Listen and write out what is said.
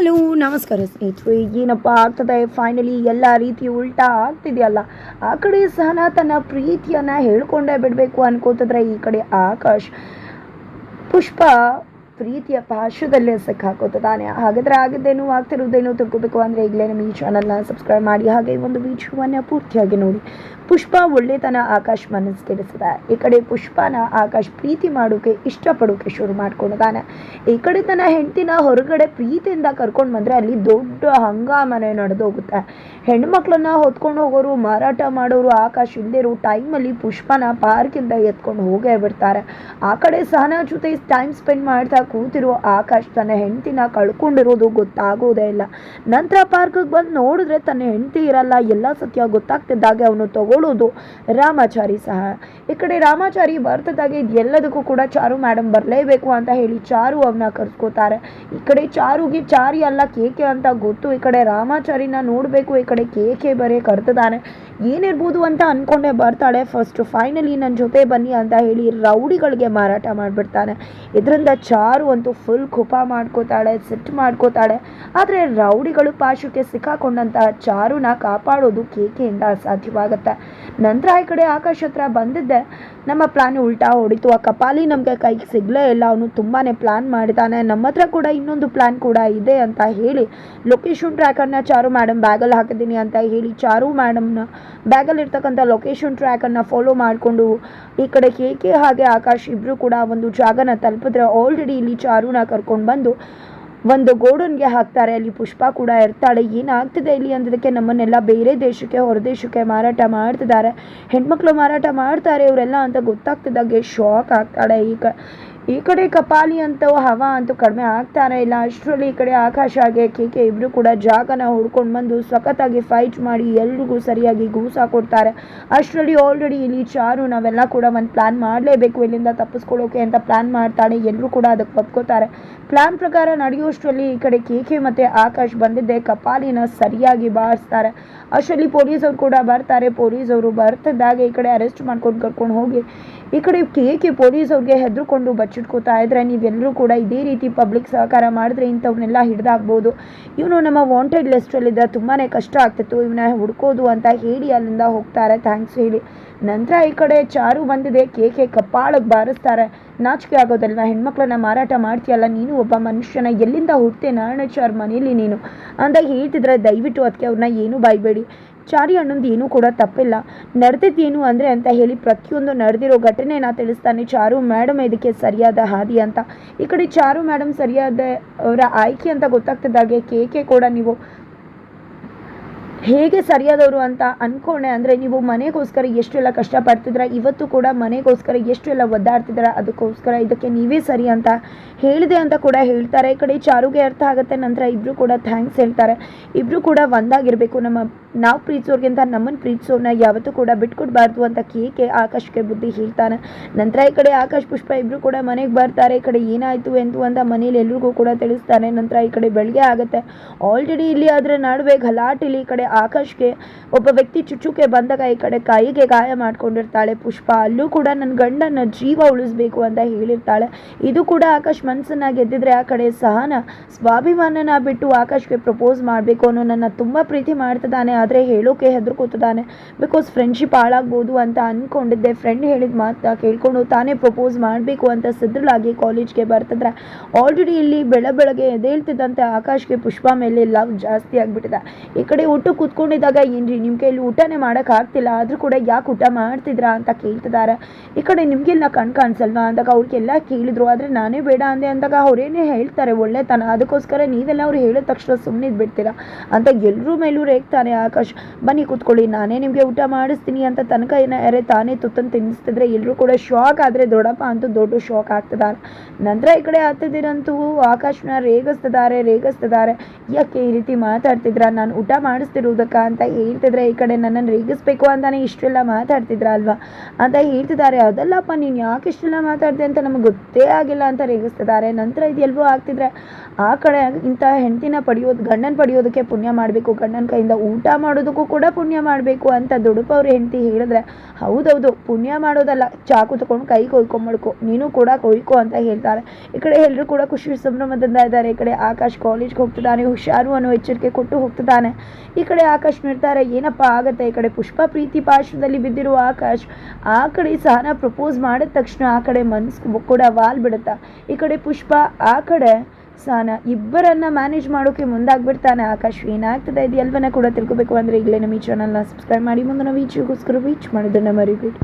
Hello, ನಮಸ್ಕಾರ ಸ್ನೇಹಿತರೆ. ಏನಪ್ಪ ಆಗ್ತದೆ ಫೈನಲಿ ಎಲ್ಲ ರೀತಿ ಉಲ್ಟಾ ಆಗ್ತಿದೆಯಲ್ಲ. ಆ ಕಡೆ ಸಹನಾ ತನ್ನ ಪ್ರೀತಿಯನ್ನು ಹೇಳ್ಕೊಂಡೇ ಬಿಡಬೇಕು ಅನ್ಕೋತಿದ್ರೆ ಈ ಕಡೆ ಆಕಾಶ್. ಪುಷ್ಪ ಪ್ರೀತಿಯ ಪಾಶದಲ್ಲೇ ಸಿಕ್ಕಾಕೋತಾನೆ ಹಾಗಾದ್ರೆ ಆಗಿದ್ದೇನು ಆಗ್ತಿರೋದೇನು ತಿಳ್ಕೊಬೇಕು ಅಂದರೆ ಈಗಲೇ ನಮ್ಮ ಈ ಚಾನಲ್ನ ಸಬ್ಸ್ಕ್ರೈಬ್ ಮಾಡಿ. ಹಾಗೆ ಒಂದು ವಿಡಿಯೋವನ್ನು ಪೂರ್ತಿಯಾಗಿ ನೋಡಿ. ಪುಷ್ಪ ಒಳ್ಳೆತನ ಆಕಾಶ್ ಮನಸ್ಸು ಕೆಡಿಸಿದೆ. ಈ ಕಡೆ ಪುಷ್ಪನ ಆಕಾಶ್ ಪ್ರೀತಿ ಮಾಡೋಕೆ, ಇಷ್ಟಪಡೋಕೆ ಶುರು ಮಾಡ್ಕೊಂಡಿದ್ದಾನೆ ಈ ಕಡೆ ತನ್ನ ಹೆಂಡತಿನ ಹೊರಗಡೆ ಪ್ರೀತಿಯಿಂದ ಕರ್ಕೊಂಡು ಬಂದರೆ ಅಲ್ಲಿ ದೊಡ್ಡ ಹಂಗಾಮನೆ ನಡೆದೋಗುತ್ತೆ ಹೆಣ್ಮಕ್ಳನ್ನ ಹೊತ್ಕೊಂಡು ಹೋಗೋರು, ಮಾರಾಟ ಮಾಡೋರು, ಆಕಾಶ್ ಇರೋ ಟೈಮಲ್ಲಿ ಪುಷ್ಪನ ಪಾರ್ಕಿಂದ ಎತ್ಕೊಂಡು ಹೋಗೇ ಬಿಡ್ತಾರೆ. ಆ ಕಡೆ ಸಹನಾ ಜೊತೆ ಟೈಮ್ ಸ್ಪೆಂಡ್ ಮಾಡ್ತಾ ಕೂತಿರೋ ಆಕಾಶ್ ತನ್ನ ಹೆಂಡತಿನ ಕಳ್ಕೊಂಡಿರೋದು ಗೊತ್ತಾಗೋದೇ ಇಲ್ಲ. ನಂತರ ಪಾರ್ಕಿಗೆ ಬಂದು ನೋಡಿದ್ರೆ ತನ್ನ ಹೆಂಡತಿ ಇರಲ್ಲ, ಎಲ್ಲ ಸತ್ಯ ಗೊತ್ತಾಗ್ತಿದ್ದಾಗೆ ಅವನು ತಗೊಳ್ಳೋದು ರಾಮಾಚಾರಿ ಸಹ. ಈ ಕಡೆ ರಾಮಾಚಾರಿ ಬರ್ತದಾಗೆ ಇದೆಲ್ಲದಕ್ಕೂ ಕೂಡ ಚಾರು ಮೇಡಮ್ ಬರಲೇಬೇಕು ಅಂತ ಹೇಳಿ ಚಾರು ಅವನ್ನ ಕರ್ಸ್ಕೋತಾರೆ. ಈ ಕಡೆ ಚಾರುಗೆ ಚಾರಿ ಅಲ್ಲ, ಕೇಕೆ ಅಂತ ಗೊತ್ತು. ಈ ಕಡೆ ರಾಮಾಚಾರಿನ ನೋಡಬೇಕು, ಈ ಕಡೆ ಕೇಕೆ ಬರೇ ಕರ್ತದಾನೆ ಏನಿರ್ಬೋದು ಅಂತ ಅನ್ಕೊಂಡೆ ಬರ್ತಾಳೆ. ಫಸ್ಟ್ ಫೈನಲಿ ನನ್ನ ಜೊತೆ ಬನ್ನಿ ಅಂತ ಹೇಳಿ ರೌಡಿಗಳಿಗೆ ಮಾರಾಟ ಮಾಡಿಬಿಡ್ತಾನೆ. ಇದರಿಂದ ಚಾರು ಅಂತೂ ಫುಲ್ ಕೋಪ ಮಾಡ್ಕೋತಾಳೆ ಸಿಟ್ಟು ಮಾಡ್ಕೋತಾಳೆ. ಆದರೆ ರೌಡಿಗಳು ಪಾಶುಕ್ಕೆ ಸಿಕ್ಕಾಕೊಂಡಂತಹ ಚಾರುನ ಕಾಪಾಡೋದು ಕೇಕೆಯಿಂದ ಅಸಾಧ್ಯವಾಗುತ್ತೆ. ನಂತರ ಈ ಕಡೆ ಆಕಾಶ್ ಹತ್ರ ಬಂದಿದ್ದೆ. ನಮ್ಮ ಪ್ಲಾನ್ ಉಲ್ಟಾ ಹೊಡಿತು. ಆ ಕಪಾಲಿ ನಮಗೆ ಕೈಗೆ ಸಿಗಲೇ ಇಲ್ಲ. ಅವನು ತುಂಬಾ ಪ್ಲಾನ್ ಮಾಡಿದ್ದಾನೆ ನಮ್ಮ ಹತ್ರ ಕೂಡ ಇನ್ನೊಂದು ಪ್ಲಾನ್ ಕೂಡ ಇದೆ ಅಂತ ಹೇಳಿ ಲೊಕೇಶನ್ ಟ್ರ್ಯಾಕರ್ನ ಚಾರು ಮೇಡಮ್ ಬ್ಯಾಗಲ್ಲಿ ಹಾಕಿದ್ದೀನಿ ಅಂತ ಹೇಳಿ ಚಾರು ಮೇಡಮ್ನ ಬ್ಯಾಗಲ್ಲಿ ಇರ್ತಕ್ಕಂಥ ಲೊಕೇಶನ್ ಟ್ರ್ಯಾಕನ್ನು ಫಾಲೋ ಮಾಡಿಕೊಂಡು ಈ ಕಡೆ ಕೇಕೆ ಹಾಗೆ ಆಕಾಶ್ ಇಬ್ಬರು ಕೂಡ ಒಂದು ಜಾಗನ ತಲುಪಿದ್ರೆ ಆಲ್ರೆಡಿ ಇಲ್ಲಿ ಚಾರುನ ಕರ್ಕೊಂಡು ಬಂದು ಒಂದು ಗೋಡನ್ಗೆ ಹಾಕ್ತಾರೆ. ಅಲ್ಲಿ ಪುಷ್ಪ ಕೂಡ ಇರ್ತಾಳೆ. ಏನಾಗ್ತಿದೆ ಇಲ್ಲಿ ಅಂದದಕ್ಕೆ ನಮ್ಮನ್ನೆಲ್ಲ ಬೇರೆ ದೇಶಕ್ಕೆ ಹೊರದೇಶಕ್ಕೆ ಮಾರಾಟ ಮಾಡ್ತಿದ್ದಾರೆ. ಹೆಣ್ಮಕ್ಳು ಮಾರಾಟ ಮಾಡ್ತಾರೆ ಇವರೆಲ್ಲ ಅಂತ ಗೊತ್ತಾಗ್ತಿದ್ದಾಗೆ. ಶಾಕ್ ಆಗ್ತಾಳೆ ಈಗ. ಈ ಕಡೆ ಕಪಾಲಿ ಅಂತವು ಹವಾ ಅಂತೂ ಕಡಿಮೆ ಆಗ್ತಾನೆ ಇಲ್ಲ. ಅಷ್ಟರಲ್ಲಿ ಈ ಕಡೆ ಆಕಾಶ ಹಾಗೆ ಕೇಕೆ ಇಬ್ಬರು ಕೂಡ ಜಾಗನ ಹುಡ್ಕೊಂಡು ಬಂದು ಸಖತ್ತಾಗಿ ಫೈಟ್ ಮಾಡಿ ಎಲ್ರಿಗೂ ಸರಿಯಾಗಿ ಗೂಸ ಕೊಡ್ತಾರೆ. ಅಷ್ಟರಲ್ಲಿ ಆಲ್ರೆಡಿ ಇಲ್ಲಿ ಚಾರು ನಾವೆಲ್ಲ ಕೂಡ ಒಂದು ಪ್ಲಾನ್ ಮಾಡಲೇಬೇಕು. ಇಲ್ಲಿಂದ ತಪ್ಪಿಸ್ಕೊಳ್ಳೋಕೆ ಅಂತ ಪ್ಲಾನ್ ಮಾಡ್ತಾಳೆ ಎಲ್ಲರೂ ಕೂಡ ಅದಕ್ಕೆ ಒಪ್ಕೋತಾರೆ. ಪ್ಲಾನ್ ಪ್ರಕಾರ ನಡೆಯುವಷ್ಟರಲ್ಲಿ ಈ ಕಡೆ ಕೇಕೆ ಮತ್ತು ಆಕಾಶ್ ಬಂದಿದ್ದೆ ಕಪಾಲಿನ ಸರಿಯಾಗಿ ಬಾರಿಸ್ತಾರೆ. ಅಷ್ಟರಲ್ಲಿ ಪೊಲೀಸವ್ರು ಕೂಡ ಬರ್ತಾರೆ. ಪೊಲೀಸವರು ಬರ್ತಿದ್ದಾಗ ಈ ಕಡೆ ಅರೆಸ್ಟ್ ಮಾಡ್ಕೊಂಡು ಕರ್ಕೊಂಡು ಹೋಗಿ. ಈ ಕಡೆ ಕೇಕೆ ಪೊಲೀಸವ್ರಿಗೆ ಹೆದರ್ಕೊಂಡು ಬಚ್ಚಿಟ್ಕೋತಾ ಇದ್ರೆ ನೀವೆಲ್ಲರೂ ಕೂಡ ಇದೇ ರೀತಿ ಪಬ್ಲಿಕ್ ಸಹಕಾರ ಮಾಡಿದ್ರೆ ಇಂಥವ್ರನ್ನೆಲ್ಲ ಹಿಡ್ದಾಕ್ಬೋದು ಇವನು ನಮ್ಮ ವಾಂಟೆಡ್ ಲಿಸ್ಟಲ್ಲಿದ್ದ ತುಂಬಾ ಕಷ್ಟ ಆಗ್ತಿತ್ತು. ಇವನ್ನ ಹುಡ್ಕೋದು ಅಂತ ಹೇಳಿ ಅಲ್ಲಿಂದ ಹೋಗ್ತಾರೆ. ಥ್ಯಾಂಕ್ಸ್ ಹೇಳಿ. ನಂತರ ಈ ಕಡೆ ಚಾರು ಬಂದಿದೆ. ಕೇಕೆ ಕಪ್ಪಾಳಕ್ಕೆ ಬಾರಿಸ್ತಾರೆ. ನಾಚಿಕೆ ಆಗೋದಲ್ವಾ? ಹೆಣ್ಮಕ್ಳನ್ನ ಮಾರಾಟ ಮಾಡ್ತೀಯಲ್ಲ? ನೀನು ಒಬ್ಬ ಮನುಷ್ಯನ ಎಲ್ಲಿಂದ ಹುಟ್ಟೆ ನಾರಾಯಣ ಚಾರ್ ಮನೇಲಿ ನೀನು. ಅಂತ ಹೇಳ್ತಿದ್ರೆ ದಯವಿಟ್ಟು ಅದಕ್ಕೆ ಅವ್ರನ್ನ ಏನೂ ಬಾಯ್ಬೇಡಿ. ಚಾರಿ ಅಣ್ಣಂದು ಏನೂ ಕೂಡ ತಪ್ಪಿಲ್ಲ. ನಡೆದಿದ್ದೇನು ಅಂದರೆ ಅಂತ ಹೇಳಿ ಪ್ರತಿಯೊಂದು ನಡೆದಿರೋ ಘಟನೆನ ತಿಳಿಸ್ತಾನೆ ಚಾರು ಮೇಡಮ್ ಇದಕ್ಕೆ ಸರಿಯಾದ ಹಾದಿ ಅಂತ. ಈ ಕಡೆ ಚಾರು ಮೇಡಮ್ ಸರಿಯಾದ ಅವರ ಆಯ್ಕೆ ಅಂತ ಗೊತ್ತಾಗ್ತಿದ್ದಾಗೆ ಕೆ ಕೂಡ ನೀವು ಹೇಗೆ ಸರಿಯಾದವರು ಅಂತ ಅನ್ಕೊಂಡೆ ಅಂದರೆ ನೀವು ಮನೆಗೋಸ್ಕರ ಎಷ್ಟು ಎಷ್ಟೆಲ್ಲ ಕಷ್ಟಪಡ್ತಿದ್ರ ಇವತ್ತು ಕೂಡ ಮನೆಗೋಸ್ಕರ ಎಷ್ಟು ಎಲ್ಲ ಒದ್ದಾಡ್ತಿದ್ದೀರ, ಅದಕ್ಕೋಸ್ಕರ ಇದಕ್ಕೆ ನೀವೇ ಸರಿ ಅಂತ ಹೇಳಿದೆ ಅಂತ ಕೂಡ ಹೇಳ್ತಾರೆ. ಈ ಕಡೆ ಚಾರುಗೆ ಅರ್ಥ ಆಗುತ್ತೆ, ನಂತರ ಇಬ್ಬರು ಕೂಡ ಥ್ಯಾಂಕ್ಸ್ ಹೇಳ್ತಾರೆ. ಇಬ್ಬರು ಕೂಡ ಒಂದಾಗಿರಬೇಕು. ನಮ್ಮ ನಾವು ಪ್ರೀತಿಸೋರ್ಗಿಂತ ನಮ್ಮನ್ನು ಪ್ರೀತಿಸೋರ್ನ ಯಾವತ್ತೂ ಕೂಡ ಬಿಟ್ಕೊಡ್ಬಾರ್ದು ಅಂತ ಕೇಕೆ ಆಕಾಶ್ಗೆ ಬುದ್ಧಿ ಹೇಳ್ತಾನೆ. ನಂತರ ಈ ಕಡೆ ಆಕಾಶ್ ಪುಷ್ಪ ಇಬ್ಬರು ಕೂಡ ಮನೆಗೆ ಬರ್ತಾರೆ. ಈ ಕಡೆ ಏನಾಯಿತು ಎಂದು ಅಂತ ಮನೇಲಿ ಎಲ್ರಿಗೂ ಕೂಡ ತಿಳಿಸ್ತಾನೆ. ನಂತರ ಈ ಕಡೆ ಬೆಳಗ್ಗೆ ಆಗುತ್ತೆ. ಆಲ್ರೆಡಿ ಇಲ್ಲಿ ಅದರ ನಡುವೆ ಗಲಾಟೆಲಿ ಈ ಕಡೆ ಆಕಾಶ್ಗೆ ಒಬ್ಬ ವ್ಯಕ್ತಿ ಚುಚ್ಚುಕೆ ಬಂದಾಗ ಈ ಕಡೆ ಕೈಗೆ ಗಾಯ ಮಾಡ್ಕೊಂಡಿರ್ತಾಳೆ. ಪುಷ್ಪ, ಅಲ್ಲೂ ಕೂಡ ನನ್ನ ಗಂಡನ ಜೀವ ಉಳಿಸ್ಬೇಕು ಅಂತ ಹೇಳಿರ್ತಾಳೆ. ಇದು ಕೂಡ ಆಕಾಶ್ ಮನಸ್ಸನ್ನ ಗೆದ್ದಿದ್ರೆ ಆ ಕಡೆ ಸಹನ ಸ್ವಾಭಿಮಾನನ ಬಿಟ್ಟು ಆಕಾಶ್ಗೆ ಪ್ರಪೋಸ್ ಮಾಡಬೇಕು ಅನ್ನೋ ನನ್ನ ತುಂಬ ಪ್ರೀತಿ ಮಾಡ್ತಿದ್ದಾನೆ. ಆದರೆ ಹೇಳೋಕೆ ಹೆದರ್ಕೋತಿದ್ದಾನೆ. ಬಿಕಾಸ್ ಫ್ರೆಂಡ್ಶಿಪ್ ಹಾಳಾಗ್ಬೋದು ಅಂತ ಅಂದ್ಕೊಂಡಿದ್ದೆ ಫ್ರೆಂಡ್ ಹೇಳಿದ ಮಾತು ಕೇಳ್ಕೊಂಡು ತಾನೇ ಪ್ರಪೋಸ್ ಮಾಡಬೇಕು ಅಂತ ಸಿದ್ಧಳಾಗಿ ಕಾಲೇಜ್ಗೆ ಬರ್ತಿದ್ರೆ. ಆಲ್ರೆಡಿ ಇಲ್ಲಿ ಬೆಳ ಬೆಳಗ್ಗೆ ಎದ್ದೇಳ್ತಿದ್ದಂತೆ ಆಕಾಶ್ಗೆ ಪುಷ್ಪ ಮೇಲೆ ಲವ್ ಜಾಸ್ತಿ ಆಗಿಬಿಟ್ಟಿದೆ. ಈ ಕಡೆ ಊಟ ಕೂತ್ಕೊಂಡಿದ್ದಾಗ, ಏನ್ರಿ ನಿಮ್ಮ ಕೈಲಿ ಊಟನೇ ಮಾಡೋಕ್ಕಾಗ್ತಿಲ್ಲ ಆದರೂ ಕೂಡ ಯಾಕೆ ಊಟ ಮಾಡ್ತಿದ್ರಾ ಅಂತ ಕೇಳ್ತಿದ್ದಾರೆ. ಈ ಕಡೆ ನಿಮಗೆಲ್ಲ ಕಣ್ ಕಾಣಿಸಲ್ವಾ? ಅಂದಾಗ ಅವ್ರಿಗೆಲ್ಲ ಕೇಳಿದ್ರು, ಆದರೆ ನಾನೇ ಬೇಡ ಅಂದೆ ಅಂದಾಗ ಅವರೇನೇ ಹೇಳ್ತಾರೆ, ಒಳ್ಳೆತನ. ಅದಕ್ಕೋಸ್ಕರ ನೀವೆಲ್ಲ ಅವ್ರು ಹೇಳಿದ ತಕ್ಷಣ ಸುಮ್ಮನೆ ಬಿಡ್ತೀರಾ ಅಂತ ಎಲ್ಲರೂ ಮೇಲೂ ರೇಗ್ತಾರೆ, ಆಕಾಶ್. ಬನ್ನಿ ಕೂತ್ಕೊಳ್ಳಿ, ನಾನೇ ನಿಮಗೆ ಊಟ ಮಾಡಿಸ್ತೀನಿ ಅಂತ ತನಕ ಏನಾರೆ ತಾನೇ ತುತ್ತನ್ನು ತಿನ್ನಿಸ್ತಿದ್ರೆ ಎಲ್ಲರೂ ಕೂಡ ಶಾಕ್ ಆದರೆ ದೊಡ್ಡಪ್ಪ ಅಂತೂ ದೊಡ್ಡ ಶಾಕ್ ಆಗ್ತಿದ್ದಾರೆ. ನಂತರ ಈ ಕಡೆ ಹತ್ತಿದಿರಂತೂ ಆಕಾಶ್ನ ರೇಗಿಸ್ತಿದ್ದಾರೆ ರೇಗಿಸ್ತಿದ್ದಾರೆ. ಯಾಕೆ ಈ ರೀತಿ ಮಾತಾಡ್ತಿದ್ರ ನಾನು ಊಟ ಮಾಡಿಸ್ತಿರೋದು ಉದಕ ಅಂತ ಹೇಳ್ತಿದ್ರೆ ಈ ಕಡೆ ನನ್ನನ್ನು ರೇಗಿಸ್ಬೇಕು ಅಂತಾನೆ ಇಷ್ಟೆಲ್ಲ ಮಾತಾಡ್ತಿದ್ರ ಅಲ್ವಾ ಅಂತ ಹೇಳ್ತಿದ್ದಾರೆ. ಅದಲ್ಲಪ್ಪ, ನೀನು ಯಾಕೆ ಇಷ್ಟೆಲ್ಲ ಮಾತಾಡ್ದೆ ಅಂತ ನಮಗೆ ಗೊತ್ತೇ ಆಗಿಲ್ಲ ಅಂತ ರೇಗಿಸ್ತಿದ್ದಾರೆ. ನಂತರ ಇದು ಎಲ್ವೋ ಆಗ್ತಿದ್ರೆ ಆ ಕಡೆ ಇಂಥ ಹೆಂಡತಿನ ಪಡೆಯೋದು, ಗಂಡನ ಪಡೆಯೋದಕ್ಕೆ ಪುಣ್ಯ ಮಾಡಬೇಕು. ಗಂಡನ ಕೈಯಿಂದ ಊಟ ಮಾಡೋದಕ್ಕೂ ಕೂಡ ಪುಣ್ಯ ಮಾಡಬೇಕು ಅಂತ ದುಡುಪವ್ರ ಹೆಂಡತಿ ಹೇಳಿದ್ರೆ, ಹೌದೌದು, ಪುಣ್ಯ ಮಾಡೋದಲ್ಲ. ಚಾಕು ತಗೊಂಡು ಕೈ ಕೊಯ್ಕೊಂಬಡ್ಕೊ ನೀನು ಕೂಡ ಕೊಯ್ಕೊ ಅಂತ ಹೇಳ್ತಾರೆ. ಈ ಕಡೆ ಎಲ್ಲರೂ ಕೂಡ ಖುಷಿ ಸಂಭ್ರಮದಿಂದ ಇದ್ದಾರೆ. ಈ ಕಡೆ ಆಕಾಶ್ ಕಾಲೇಜ್ಗೆ ಹೋಗ್ತಿದ್ದಾನೆ, ಹುಷಾರು ಅನ್ನೋ ಎಚ್ಚರಿಕೆ ಕೊಟ್ಟು ಹೋಗ್ತಿದ್ದಾನೆ. ಈ ಕಡೆ ಆಕಾಶ್ ನೋಡ್ತಾರೆ ಏನಪ್ಪ ಆಗತ್ತೆ? ಈ ಕಡೆ ಪುಷ್ಪ ಪ್ರೀತಿ ಪಾಶದಲ್ಲಿ ಬಿದ್ದಿರುವ ಆಕಾಶ್, ಆ ಕಡೆ ಸಹನ ಪ್ರಪೋಸ್ ಮಾಡಿದ ತಕ್ಷಣ ಆ ಕಡೆ ಮನಸ್ಸು ಕೂಡ ವಾಲ್ ಬಿಡುತ್ತಾ, ಈ ಕಡೆ ಪುಷ್ಪ, ಆ ಕಡೆ ಸಹನ, ಇಬ್ಬರನ್ನ ಮ್ಯಾನೇಜ್ ಮಾಡೋಕೆ ಮುಂದಾಗ್ಬಿಡ್ತಾನೆ. ಆಕಾಶ್, ಏನಾಗ್ತದೆ? ಇದು ಕೂಡ ತಿಳ್ಕೊಬೇಕು. ಅಂದರೆ ಈಗಲೇ ನಮ್ಮ ಈ ಚಾನಲ್ನ ಸಬ್ಸ್ಕ್ರೈಬ್ ಮಾಡಿ. ಮುಂದೆ ನಾವು ಈಚೆಗೋಸ್ಕರ ರೀಚ್ ಮಾಡೋದನ್ನು ಮರಿಬೇಡಿ.